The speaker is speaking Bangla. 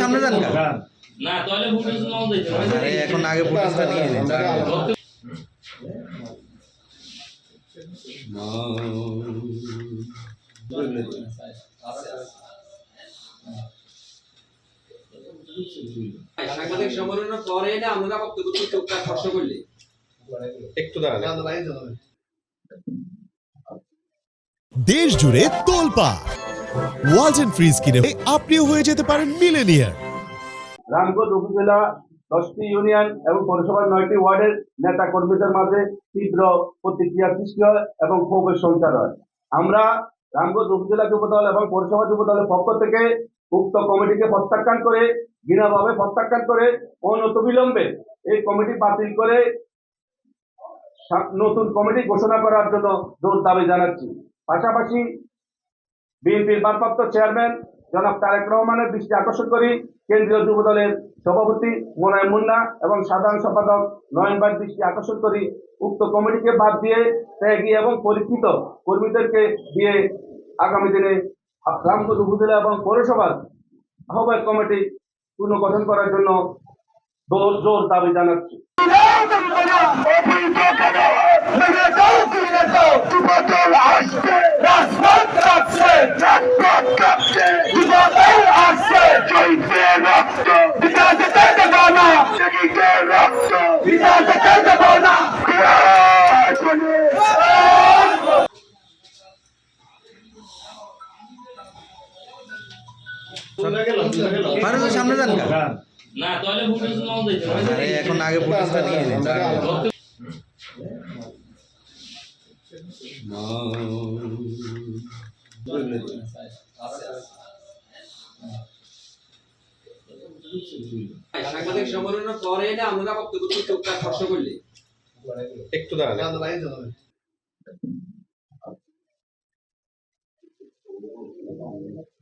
সামনে যান না তাহলে ফুটেজ নাও দিতে আরে এখন আগে ফুটেজটা নিয়ে নিন সাংবাদিক সম্মেলনের পরে না আমরা বক্তব্য চোখটা স্পর্শ করলে। দেশ জুড়ে তোলপা ওয়ালটন ফ্রিজ কিনে আপনিও হয়ে যেতে পারেন মিলেনিয়ার। রামগঞ্জ উপজেলা দশটি ইউনিয়ন এবং পৌরসভার নয়টি ওয়ার্ডের নেতা কর্মীদের মাঝে তীব্র প্রতিক্রিয়া সৃষ্টি হয় এবং ক্ষোভের সঞ্চার হয়। আমরা রামগঞ্জ উপজেলা যুবদল এবং পৌরসভা যুবদলের পক্ষ থেকে উক্ত কমিটিকে প্রত্যাখ্যান করে, ঘৃণাভাবে প্রত্যাখ্যান করে, অনতবিলম্বে এই কমিটি বাতিল করে নতুন কমিটি ঘোষণা করার জন্য জোর দাবি জানাচ্ছি। পাশাপাশি বিএনপির ভারপ্রাপ্ত চেয়ারম্যান জনাব তারেক রহমানের দৃষ্টি আকর্ষণ করি কেন্দ্রীয় যুব দলের সভাপতি মোনায় মুন্না এবং সাধারণ সম্পাদক নয়নবার দৃষ্টি আকর্ষণ করি। উক্ত কমিটিকে বাদ দিয়ে ত্যাগী এবং পরীক্ষিত কর্মীদেরকে দিয়ে আগামী দিনে রামগঞ্জ উপজেলা এবং পৌরসভার আহ্বায়ক কমিটি পুনর্গঠন করার জন্য জোর দাবি জানাচ্ছি। ফারুকের সামনে যান গা। না তাহলে ফুটেজ নাও দিতে এখন আগে ফুটেজটা নিয়ে নিন। হ্যাঁ, সাংবাদিক সম্মেলনের পরে এলে আমরা বক্তব্য চোখটা স্পর্শ করলে একটু দাঁড়ান Thank.